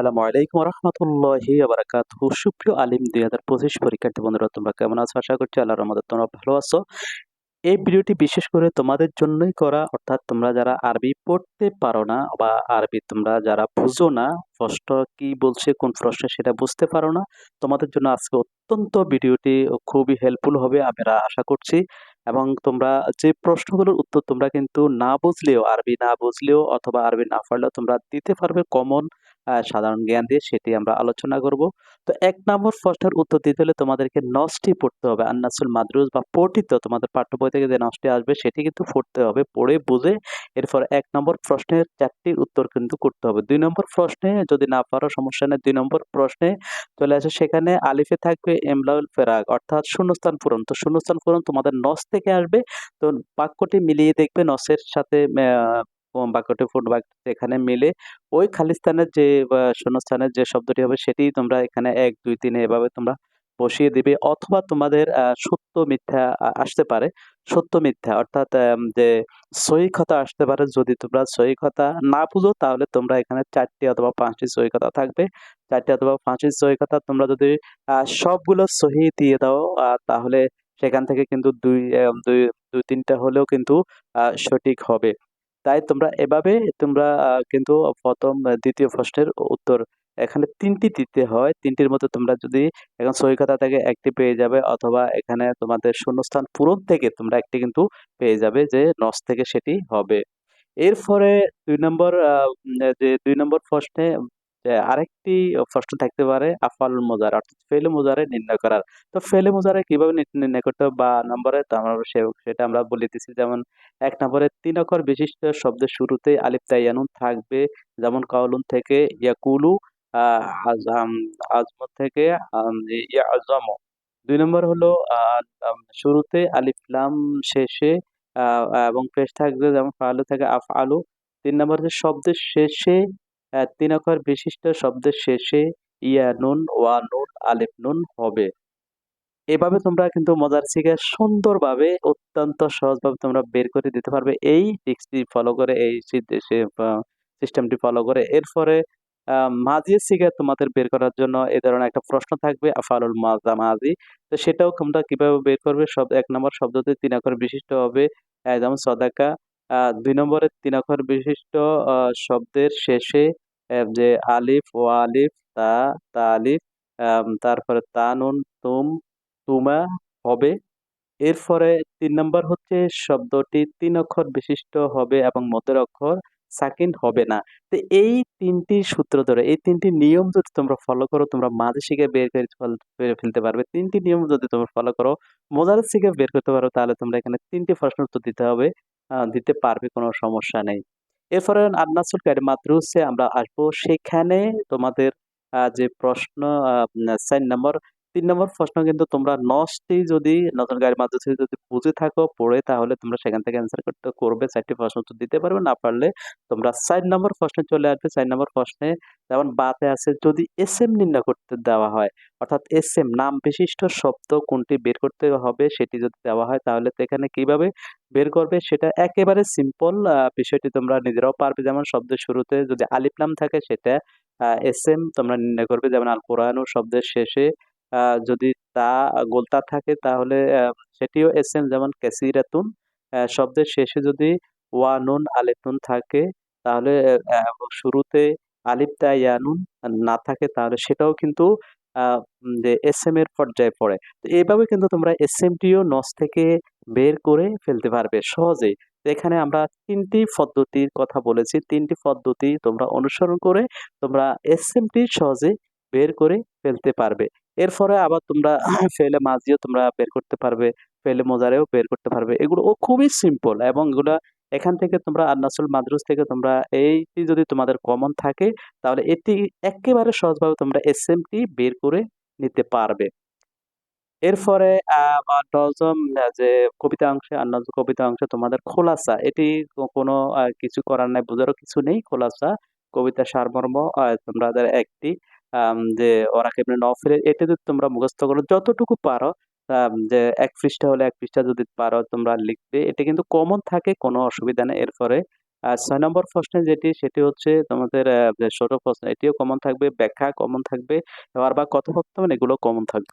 আসসালামু আলাইকুম রহমতুল্লাহি বারাকাতুহু সুপ্রিয় আলিম, দুই হাজার পঁচিশ পরীক্ষার্থী বন্ধুরা, তোমরা কেমন আছো? আশা করছি আল্লাহর রহমতে তোমরা ভালো আছো। এই ভিডিওটি বিশেষ করে তোমাদের জন্যই করা, অর্থাৎ তোমরা যারা আরবি পড়তে পারো না বা আরবি তোমরা যারা বুঝো না, প্রশ্ন কি বলছে, কোন প্রশ্নে সেটা বুঝতে পারো না, তোমাদের জন্য আজকে অত্যন্ত ভিডিওটি খুবই হেল্পফুল হবে আমরা আশা করছি। এবং তোমরা যে প্রশ্নগুলোর উত্তর তোমরা কিন্তু না বুঝলেও, আরবি না বুঝলেও অথবা আরবি না পারলেও তোমরা দিতে পারবে কমন সাধারণ জ্ঞান দিয়ে সেটি আমরা আলোচনা করব। তো এক নম্বর প্রশ্নের উত্তর দিতে হলে তোমাদেরকে নসটি পড়তে হবে। আন্নাসুল মাদ্রুস বা পঠিত তোমাদের পাঠ্য বই থেকে যে নসটি আসবে সেটি কিন্তু পড়তে হবে, পড়ে বুঝে এরপর এক নম্বর প্রশ্নের চারটির উত্তর কিন্তু করতে হবে। দুই নম্বর প্রশ্নে যদি না পারো, সমস্যা নেই। দুই নম্বর প্রশ্নে চলে আসে, সেখানে আলিফে থাকবে এমলাউল ফেরাক অর্থাৎ শূন্যস্থান পূরণ। তো শূন্যস্থান পূরণ তোমাদের নস থেকে আসবে। তো বাক্যটি মিলিয়ে দেখবে নসের সাথে বাক্যটি, ফুট বাক্য এখানে মিলে ওই খালিস্তানের যে শূন্যস্থানের যে শব্দটি হবে সেটি তোমরা এখানে এক, দুই, তিনে এভাবে তোমরা বসিয়ে দিবে অথবা তোমাদের সত্য মিথ্যা আসতে পারে। সত্য মিথ্যা অর্থাৎ যে সহিকতা আসতে পারে, যদি তোমরা সহিকতা না বুঝো তাহলে তোমরা এখানে চারটি অথবা পাঁচটি সহিকতা থাকবে। চারটি অথবা পাঁচটি সহিকতা তোমরা যদি সবগুলো সহি দিয়ে দাও তাহলে সেখান থেকে কিন্তু দুই দুই দুই, তিনটা হলেও কিন্তু সঠিক হবে। তাই তোমরা এভাবে তোমরা কিন্তু প্রথম দ্বিতীয় প্রশ্নের উত্তর এখানে তিনটি দিতে হয়। তিনটির মধ্যে তোমরা যদি এখন সহিকতা থেকে একটি পেয়ে যাবে অথবা এখানে তোমাদের শূন্যস্থান পূরণ থেকে তোমরা একটি কিন্তু পেয়ে যাবে যে নস থেকে সেটি হবে। এরপরে দুই নম্বর যে দুই নম্বর প্রশ্নে আরেকটি প্রশ্ন থাকতে পারে আফাল মোজার, অর্থাৎ ফেলে মোজারে নির্ণয় করার। তো ফেলে মোজারে কীভাবে নির্ণয় করতে হবে বা নম্বরে? তো আমরা সেটা আমরা বলিতেছি, যেমন এক নম্বরে, তিন অক্ষর বিশিষ্ট শব্দের শুরুতে আলিফ তাইয়ানুন থাকবে, যেমন কাউলুন থেকে ইয়াকুলু আজম আজমত থেকে আজম দুই নম্বর হলো শুরুতে আলিফলাম শেষে এবং পেশ থাকবে, যেমন ফালু থেকে আফ আলু তিন নম্বর হচ্ছে শব্দের শেষে তিন অক্ষর বিশিষ্ট শব্দের শেষে ইয়া নুন, ওয়া নুন, আলিফ নুন হবে। এভাবে তোমরা কিন্তু মজার শিখে সুন্দরভাবে অত্যন্ত সহজভাবে তোমরা বের করে দিতে পারবে এই টিক্সটি ফলো করে, এই সিস্টেমটি ফলো করে। এরপরে মাঝি শিখে তোমাদের বের করার জন্য এ ধরনের একটা প্রশ্ন থাকবে, আফালুল মাজা মাজি। তো সেটাও তোমরা কীভাবে বের করবে? সব, এক নম্বর শব্দতে তিন অক্ষর বিশিষ্ট হবে যেমন সদাকা দুই নম্বরে তিন অক্ষর বিশিষ্ট শব্দের শেষে যে আলিফ, ও আলিফ, তা তা আলিফ তারপরে তানুন তুম, তুমা হবে। এরপরে তিন নম্বর হচ্ছে শব্দটি তিন অক্ষর বিশিষ্ট হবে এবং মধ্যের অক্ষর সাকিন হবে না। তো এই তিনটি সূত্র ধরে, এই তিনটি নিয়ম যদি তোমরা ফলো করো, তোমরা মাঝে শিখে বের করে ফেলতে পারবে। তিনটি নিয়ম যদি তোমরা ফলো করো, মজার শিখে বের করতে পারো, তাহলে তোমরা এখানে তিনটি প্রশ্ন উত্তর দিতে হবে। দিতে পারবে, কোনো সমস্যা নেই। এরপরে আন্নাসুল কারি মাদ্রুসে আমরা আসব। সেখানে তোমাদের যে প্রশ্ন সাইন নাম্বার তিন নম্বর প্রশ্ন কিন্তু তোমরা নসটি যদি নতুন গাড়ির মাধ্যমে যদি বুঝে থাকো, পড়ে, তাহলে তোমরা সেখান থেকে অ্যান্সার করতে করবে। চারটি প্রশ্ন উত্তর দিতে পারবে, না পারলে তোমরা চার নম্বর প্রশ্নে চলে আসবে। চার নম্বর প্রশ্নে যেমন বাতে আছে, যদি এস এম নির্ণয় করতে দেওয়া হয়, অর্থাৎ এস এম নাম বিশিষ্ট শব্দ কোনটি বের করতে হবে সেটি যদি দেওয়া হয়, তাহলে তো এখানে কীভাবে বের করবে? সেটা একেবারে সিম্পল বিষয়টি তোমরা নিজেরাও পারবে। যেমন শব্দের শুরুতে যদি আলিফ নাম থাকে, সেটা এস এম তোমরা নির্ণয় করবে। যেমন আল কোরআন শব্দের শেষে যদি তা গোলতা থাকে তাহলে সেটিও এস এম যেমন ক্যাসিরাতুন শব্দের শেষে যদি ওয়া নুন আলিফ নুন থাকে, তাহলে শুরুতে আলিফ তা ইয়ানুন না থাকে, তাহলে সেটাও কিন্তু যে এস এম এর পর্যায়ে পড়ে। তো এইভাবে কিন্তু তোমরা এস এমটিও নস থেকে বের করে ফেলতে পারবে সহজেই। এখানে আমরা তিনটি পদ্ধতির কথা বলেছি, তিনটি পদ্ধতি তোমরা অনুসরণ করে তোমরা এস এমটি সহজে বের করে ফেলতে পারবে। এরপরে আবার তোমরা ফেলে মাঝিও তোমরা বের করতে পারবে, ফেলে মোজারেও বের করতে পারবে। এগুলো ও খুবই সিম্পল এবং এগুলো এখান থেকে তোমরা আন্নাসুল মাদ্রুস থেকে তোমরা এইটি যদি তোমাদের কমন থাকে, তাহলে এটি একেবারে সহজভাবে তোমরা এস বের করে নিতে পারবে। এরপরে নজম যে কবিতা অংশে আর কবিতা অংশে তোমাদের খোলাসা, এটি কোনো কিছু করার নাই, বোঝারও কিছু নেই। খোলাসা, কবিতা সারমর্ম তোমাদের একটি যে ওরা কেমনি ফেলে এটা যদি তোমরা মুখস্থ করো, যতটুকু পারো যে এক পৃষ্ঠা হলে এক পৃষ্ঠা যদি পারো তোমরা লিখবে এটা কিন্তু কমন থাকে, কোনো অসুবিধা নেই। এরপরে, আর ছয় নম্বর প্রশ্নে যেটি, সেটি হচ্ছে তোমাদের ছোট প্রশ্ন, এটিও কমন থাকবে, ব্যাখ্যা কমন থাকবে আর বা কথোপকথন, এগুলো কমন থাকবে।